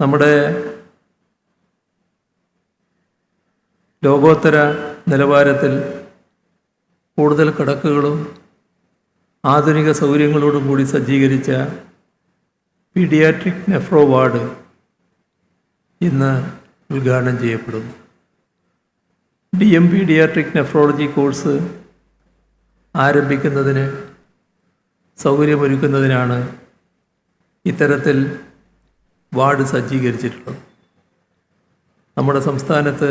നമ്മുടെ ലോകോത്തര നിലവാരത്തിൽ കൂടുതൽ കിടക്കുകളും ആധുനിക സൗകര്യങ്ങളോടും കൂടി സജ്ജീകരിച്ച പീഡിയാട്രിക് നെഫ്രോ വാർഡ് ഇന്ന് ഉദ്ഘാടനം ചെയ്യപ്പെടുന്നു. D M paediatric nephrology course ആരംഭിക്കുന്നതിന് സൗകര്യമൊരുക്കുന്നതിനാണ് ഇത്തരത്തിൽ വാർഡ് സജ്ജീകരിച്ചിട്ടുള്ളത്. നമ്മുടെ സംസ്ഥാനത്ത്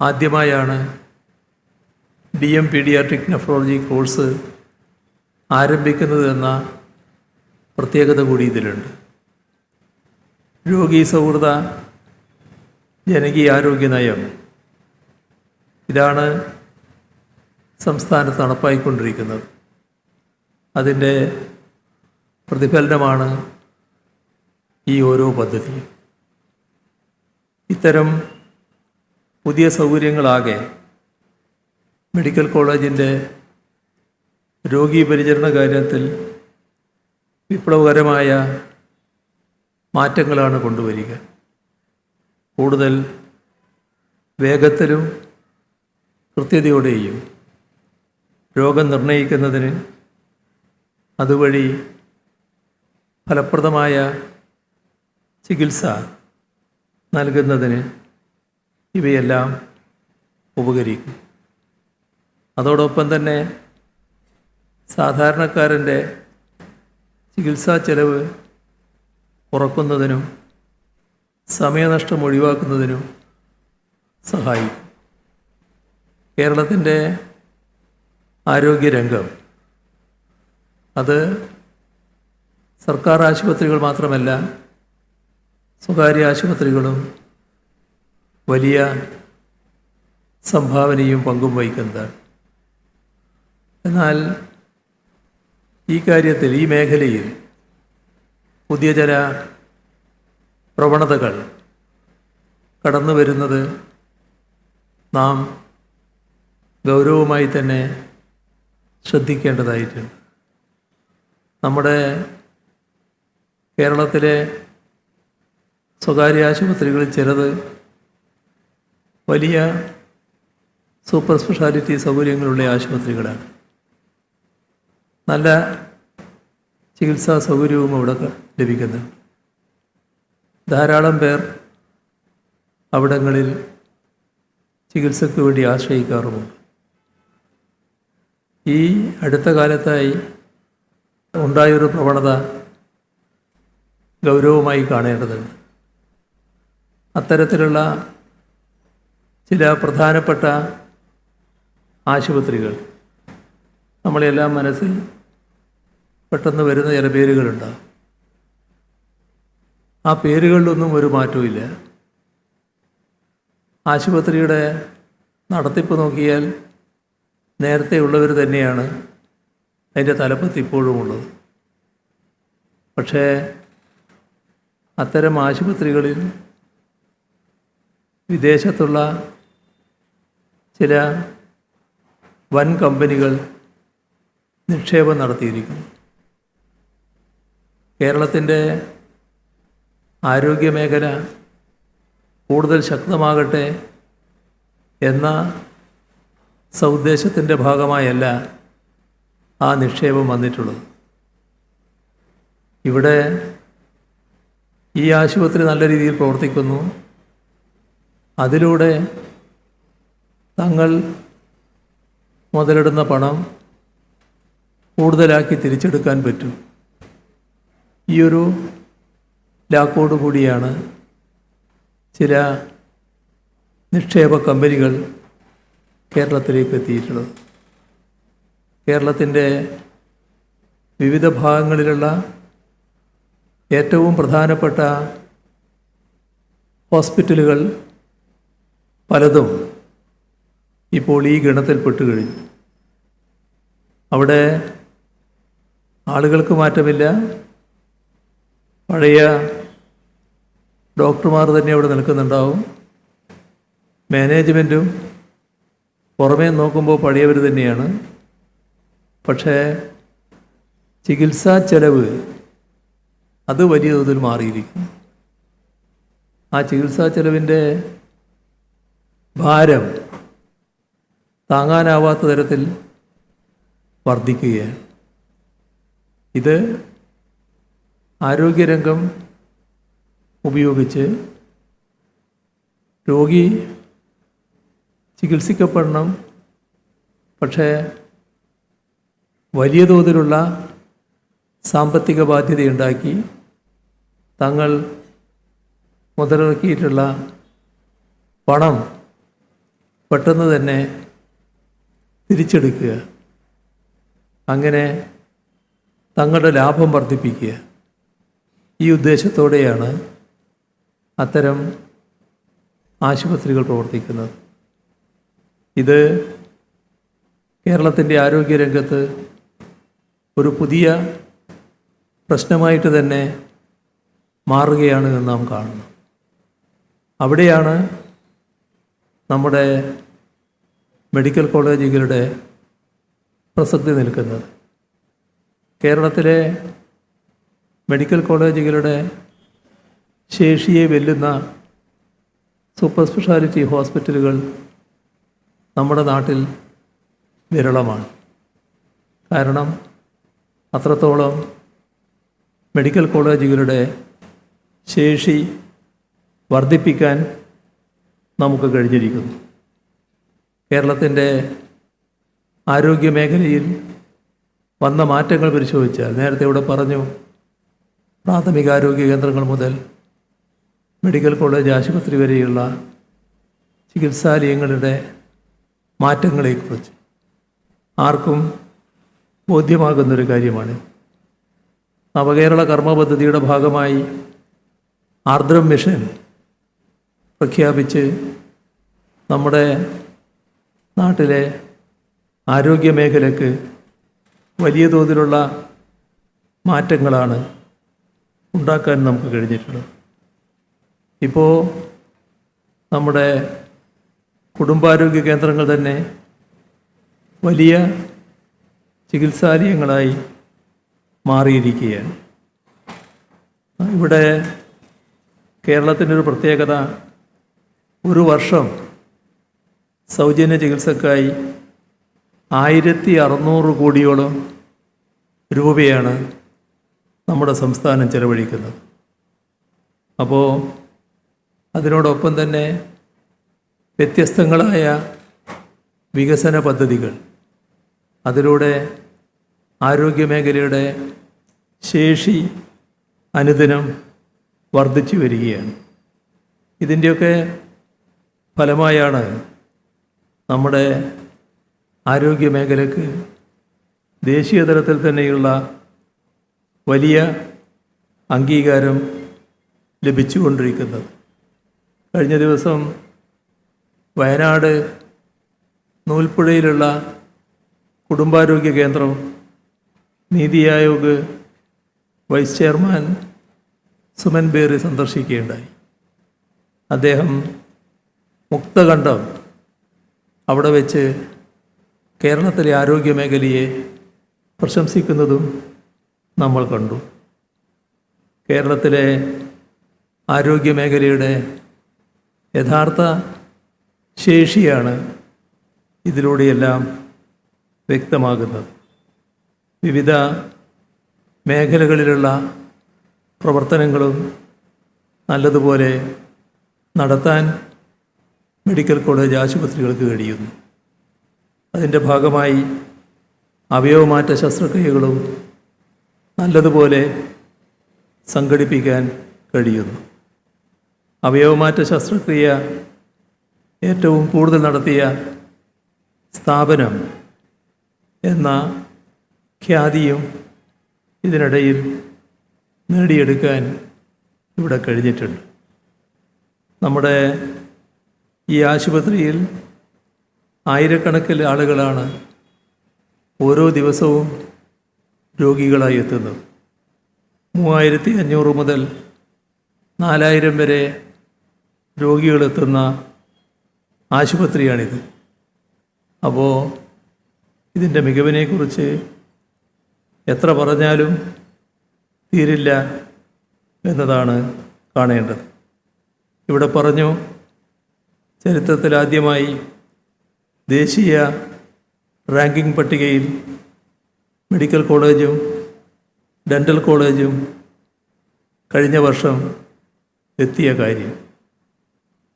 ആദ്യമായാണ് D M paediatric nephrology course ആരംഭിക്കുന്നത് എന്ന പ്രത്യേകത കൂടി ഇതിലുണ്ട്. രോഗീ സൗഹൃദ ജനകീയ ആരോഗ്യ നയം. ഇതാണ് സംസ്ഥാനത്ത് നടപ്പായിക്കൊണ്ടിരിക്കുന്നത്. അതിന്റെ പ്രതിഫലനമാണ് ഈ ഓരോ പദ്ധതിയും. ഇത്തരം പുതിയ സൗകര്യങ്ങളാകെ മെഡിക്കൽ കോളേജിന്റെ രോഗീ പരിചരണ കാര്യത്തിൽ വിപ്ലവകരമായ മാറ്റങ്ങളാണ് കൊണ്ടുവരിക. കൂടുതൽ വേഗത്തിലും കൃത്യതയോടെയും രോഗം നിർണയിക്കുന്നതിന് അതുവഴി ഫലപ്രദമായ ചികിത്സ നൽകുന്നതിന് ഇവയെല്ലാം ഉപകരിക്കും. അതോടൊപ്പം തന്നെ സാധാരണക്കാരന്റെ ചികിത്സാ ചെലവ് കുറക്കുന്നതിനും സമയനഷ്ടം ഒഴിവാക്കുന്നതിനും സഹായിക്കും. കേരളത്തിന്റെ ആരോഗ്യരംഗം അത് സർക്കാർ ആശുപത്രികൾ മാത്രമല്ല സ്വകാര്യ ആശുപത്രികളും വലിയ സംഭാവനയും പങ്കും വഹിക്കുന്നതാണ്. എന്നാൽ ഈ കാര്യത്തിൽ ഈ മേഖലയിൽ പുതിയ ചില പ്രവണതകൾ കടന്നു വരുന്നത് നാം ഗൗരവമായി തന്നെ ശ്രദ്ധിക്കേണ്ടതായിട്ടുണ്ട്. നമ്മുടെ കേരളത്തിലെ സ്വകാര്യ ആശുപത്രികളിൽ ചിലത് വലിയ സൂപ്പർ സ്പെഷ്യാലിറ്റി സൗകര്യങ്ങളുള്ള ആശുപത്രികളാണ്. നല്ല ചികിത്സാ സൗകര്യവും അവിടെ ലഭിക്കുന്നുണ്ട്. ധാരാളം പേർ അവിടങ്ങളിൽ ചികിത്സയ്ക്ക് വേണ്ടി ആശ്രയിക്കാറുമുണ്ട്. ഈ അടുത്ത കാലത്തായി ഉണ്ടായൊരു പ്രവണത ഗൗരവമായി കാണേണ്ടതുണ്ട്. അത്തരത്തിലുള്ള ചില പ്രധാനപ്പെട്ട ആശുപത്രികൾ. നമ്മളെല്ലാം മനസ്സിൽ പെട്ടെന്ന് വരുന്ന ചില പേരുകളുണ്ടാകും ആ പേരുകളിലൊന്നും ഒരു മാറ്റവുമില്ല ആശുപത്രിയുടെ നടത്തിപ്പ് നോക്കിയാൽ നേരത്തെ ഉള്ളവർ തന്നെയാണ് അതിന്റെ തലപ്പത്ത് ഇപ്പോഴും ഉള്ളത്. പക്ഷേ അത്തരം ആശുപത്രികളിൽ വിദേശത്തുള്ള ചില വൻ കമ്പനികൾ നിക്ഷേപം നടത്തിയിരിക്കുന്നു. കേരളത്തിന്റെ ആരോഗ്യമേഖല കൂടുതൽ ശക്തമാകട്ടെ എന്ന സൗദ്ദേശത്തിന്റെ ഭാഗമായല്ല ആ നിക്ഷേപം വന്നിട്ടുള്ളത്. ഇവിടെ ഈ ആശുപത്രി നല്ല രീതിയിൽ പ്രവർത്തിക്കുന്നു. അതിലൂടെ തങ്ങൾ മുതലിടുന്ന പണം കൂടുതലാക്കി തിരിച്ചെടുക്കാൻ പറ്റും. ഒരു ലാക്കോട് കൂടിയാണ് ചില നിക്ഷേപ കമ്പനികൾ കേരളത്തിലേക്ക് എത്തിയിട്ടുള്ളത്. കേരളത്തിന്റെ വിവിധ ഭാഗങ്ങളിലുള്ള ഏറ്റവും പ്രധാനപ്പെട്ട ഹോസ്പിറ്റലുകൾ പലതും ഇപ്പോൾ ഈ ഗണത്തിൽപ്പെട്ട് കഴിഞ്ഞു. അവിടെ ആളുകൾക്ക് മാറ്റമില്ല. പഴയ ഡോക്ടർമാർ തന്നെ അവിടെ നിൽക്കുന്നുണ്ടാവും. മാനേജ്മെന്റും പുറമേ നോക്കുമ്പോൾ പഴയവർ തന്നെയാണ്. പക്ഷേ ചികിത്സാ ചെലവ് അത് വലിയ തോതിൽ മാറിയിരിക്കുന്നു. ആ ചികിത്സാ ചെലവിന്റെ ഭാരം താങ്ങാനാവാത്ത തരത്തിൽ വർദ്ധിക്കുകയാണ്. ഇത് ആരോഗ്യരംഗം ഉപയോഗിച്ച് രോഗി ചികിത്സിക്കപ്പെടണം. പക്ഷേ വലിയ തോതിലുള്ള സാമ്പത്തിക ബാധ്യതയുണ്ടാക്കി തങ്ങൾ മുതലിറക്കിയിട്ടുള്ള പണം പെട്ടെന്ന് തന്നെ തിരിച്ചെടുക്കുക. അങ്ങനെ തങ്ങളുടെ ലാഭം വർദ്ധിപ്പിക്കുക. ഈ ഉദ്ദേശത്തോടെയാണ് അത്തരം ആശുപത്രികൾ പ്രവർത്തിക്കുന്നത്. ഇത് കേരളത്തിന്റെ ആരോഗ്യരംഗത്ത് ഒരു പുതിയ പ്രശ്നമായിട്ട് തന്നെ മാറുകയാണ് എന്ന് നാം കാണുന്നു. അവിടെയാണ് നമ്മുടെ മെഡിക്കൽ കോളേജുകളുടെ പ്രസക്തി നിൽക്കുന്നത്. കേരളത്തിലെ മെഡിക്കൽ കോളേജുകളുടെ ശേഷിയെ വെല്ലുന്ന സൂപ്പർ സ്പെഷ്യാലിറ്റി ഹോസ്പിറ്റലുകൾ നമ്മുടെ നാട്ടിൽ വിരളമാണ്. കാരണം അത്രത്തോളം മെഡിക്കൽ കോളേജുകളുടെ ശേഷി വർദ്ധിപ്പിക്കാൻ നമുക്ക് കഴിഞ്ഞിരിക്കുന്നു. കേരളത്തിന്റെ ആരോഗ്യ മേഖലയിൽ വന്ന മാറ്റങ്ങൾ പരിശോധിച്ചാൽ നേരത്തെ ഇവിടെ പറഞ്ഞു പ്രാഥമിക ആരോഗ്യ കേന്ദ്രങ്ങൾ മുതൽ മെഡിക്കൽ കോളേജ് ആശുപത്രി വരെയുള്ള ചികിത്സാലയങ്ങളുടെ മാറ്റങ്ങളെക്കുറിച്ച് ആർക്കും ബോധ്യമാകുന്നൊരു കാര്യമാണ്. നവകേരള കർമ്മ പദ്ധതിയുടെ ഭാഗമായി ആർദ്രം മിഷൻ പ്രഖ്യാപിച്ച് നമ്മുടെ നാട്ടിലെ ആരോഗ്യ മേഖലയ്ക്ക് വലിയ തോതിലുള്ള മാറ്റങ്ങളാണ് ഉണ്ടാക്കാൻ നമുക്ക് കഴിഞ്ഞിട്ടുള്ളത്. ഇപ്പോൾ നമ്മുടെ കുടുംബാരോഗ്യ കേന്ദ്രങ്ങൾ തന്നെ വലിയ ചികിത്സാലയങ്ങളായി മാറിയിരിക്കുകയാണ്. ഇവിടെ കേരളത്തിന്റെ ഒരു പ്രത്യേകത ഒരു വർഷം സൗജന്യ ചികിത്സക്കായി ആയിരത്തി അറുന്നൂറ് കോടിയോളം രൂപയാണ് നമ്മുടെ സംസ്ഥാനം ചെലവഴിക്കുന്നത്. അപ്പോൾ അതിനോടൊപ്പം തന്നെ വ്യത്യസ്തങ്ങളായ വികസന പദ്ധതികൾ അതിലൂടെ ആരോഗ്യമേഖലയുടെ ശേഷി അനുദിനം വർദ്ധിച്ചു വരികയാണ്. ഇതിന്റെയൊക്കെ ഫലമായാണ് നമ്മുടെ ആരോഗ്യ മേഖലയ്ക്ക് ദേശീയ തലത്തിൽ തന്നെയുള്ള വലിയ അംഗീകാരം ലഭിച്ചുകൊണ്ടിരിക്കുന്നത്. കഴിഞ്ഞ ദിവസം വയനാട് നൂൽപ്പുഴയിലുള്ള കുടുംബാരോഗ്യ കേന്ദ്രം നീതി ആയോഗ് വൈസ് ചെയർമാൻ സുമൻ ബേറി സന്ദർശിക്കുകയുണ്ടായി. അദ്ദേഹം മുക്തകണ്ഠം അവിടെ വെച്ച് കേരളത്തിലെ ആരോഗ്യ മേഖലയെ പ്രശംസിക്കുന്നതും നമ്മൾ കണ്ടു. കേരളത്തിലെ ആരോഗ്യ മേഖലയുടെ യഥാർത്ഥ ശേഷിയാണ് ഇതിലൂടെയെല്ലാം വ്യക്തമാകുന്നത്. വിവിധ മേഖലകളിലുള്ള പ്രവർത്തനങ്ങളും നല്ലതുപോലെ നടത്താൻ മെഡിക്കൽ കോളേജ് ആശുപത്രികൾക്ക് കഴിയുന്നു. അതിന്റെ ഭാഗമായി അവയവമാറ്റ ശസ്ത്രക്രിയകളും നല്ലതുപോലെ സംഘടിപ്പിക്കാൻ കഴിയുന്നു. അവയവമാറ്റ ശസ്ത്രക്രിയ ഏറ്റവും കൂടുതൽ നടത്തിയ സ്ഥാപനം എന്ന ഖ്യാതിയും ഇതിനിടയിൽ നേടിയെടുക്കാൻ ഇവിടെ കഴിഞ്ഞിട്ടുണ്ട്. നമ്മുടെ ഈ ആശുപത്രിയിൽ ആയിരക്കണക്കിന് ആളുകളാണ് ഓരോ ദിവസവും രോഗികളായി എത്തുന്നത്. മൂവായിരത്തി അഞ്ഞൂറ് മുതൽ നാലായിരം വരെ രോഗികളെത്തുന്ന ആശുപത്രിയാണിത്. അപ്പോൾ ഇതിന്റെ മികവിനെക്കുറിച്ച് എത്ര പറഞ്ഞാലും തീരില്ല എന്നതാണ് കാണേണ്ടത്. ഇവിടെ പറഞ്ഞു ചരിത്രത്തിൽ ആദ്യമായി ദേശീയ റാങ്കിംഗ് പട്ടികയിൽ മെഡിക്കൽ കോളേജും ഡെന്റൽ കോളേജും കഴിഞ്ഞ വർഷം എത്തിയ കാര്യം.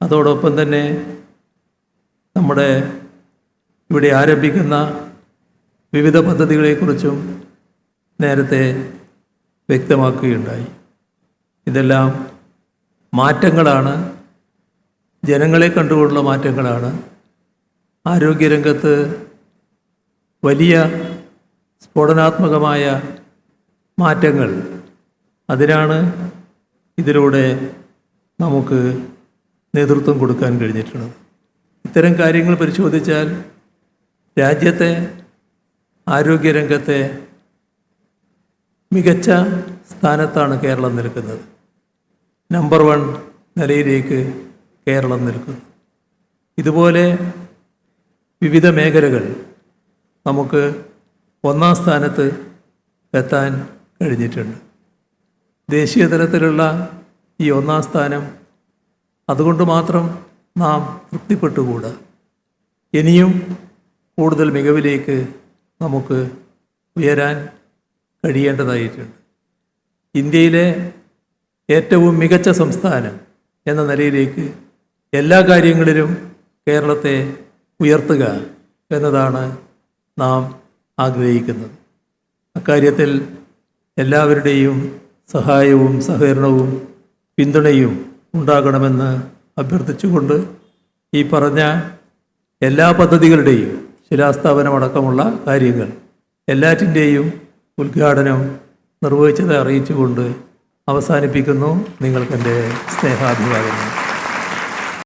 അതോടൊപ്പം തന്നെ നമ്മുടെ ഇവിടെ ആരംഭിക്കുന്ന വിവിധ പദ്ധതികളെക്കുറിച്ചും നേരത്തെ വ്യക്തമാക്കുകയുണ്ടായി. ഇതെല്ലാം മാറ്റങ്ങളാണ് ജനങ്ങളെ കണ്ടുകൊണ്ടുള്ള മാറ്റങ്ങളാണ്. ആരോഗ്യരംഗത്ത് വലിയ സ്ഫോടനാത്മകമായ മാറ്റങ്ങൾ അതിനാണ് ഇതിലൂടെ നമുക്ക് നേതൃത്വം കൊടുക്കാൻ കഴിഞ്ഞിട്ടുള്ളത്. ഇത്തരം കാര്യങ്ങൾ പരിശോധിച്ചാൽ രാജ്യത്തെ ആരോഗ്യരംഗത്തെ മികച്ച സ്ഥാനത്താണ് കേരളം നിൽക്കുന്നത്. നമ്പർ വൺ നിലയിലേക്ക് കേരളം നിൽക്കുന്നു. ഇതുപോലെ വിവിധ മേഖലകൾ നമുക്ക് ഒന്നാം സ്ഥാനത്ത് എത്താൻ കഴിഞ്ഞിട്ടുണ്ട്. ദേശീയ തലത്തിലുള്ള ഈ ഒന്നാം സ്ഥാനം അതുകൊണ്ട് മാത്രം നാം തൃപ്തിപ്പെട്ടുകൂടാ. ഇനിയും കൂടുതൽ മികവിലേക്ക് നമുക്ക് ഉയരാൻ കഴിയേണ്ടതായിട്ടുണ്ട്. ഇന്ത്യയിലെ ഏറ്റവും മികച്ച സംസ്ഥാനം എന്ന നിലയിലേക്ക് എല്ലാ കാര്യങ്ങളിലും കേരളത്തെ ഉയർത്തുക എന്നതാണ് നാം ആഗ്രഹിക്കുന്നത്. അക്കാര്യത്തിൽ എല്ലാവരുടെയും സഹായവും സഹകരണവും പിന്തുണയും ഉണ്ടാകണമെന്ന് അഭ്യർത്ഥിച്ചുകൊണ്ട് ഈ പറഞ്ഞ എല്ലാ പദ്ധതികളുടെയും ശിലാസ്ഥാപനമടക്കമുള്ള കാര്യങ്ങൾ എല്ലാറ്റിന്റെയും ഉദ്ഘാടനം നിർവഹിച്ചത് അറിയിച്ചുകൊണ്ട് അവസാനിപ്പിക്കുന്നു. നിങ്ങൾക്കെന്റെ സ്നേഹാഭിവാദനം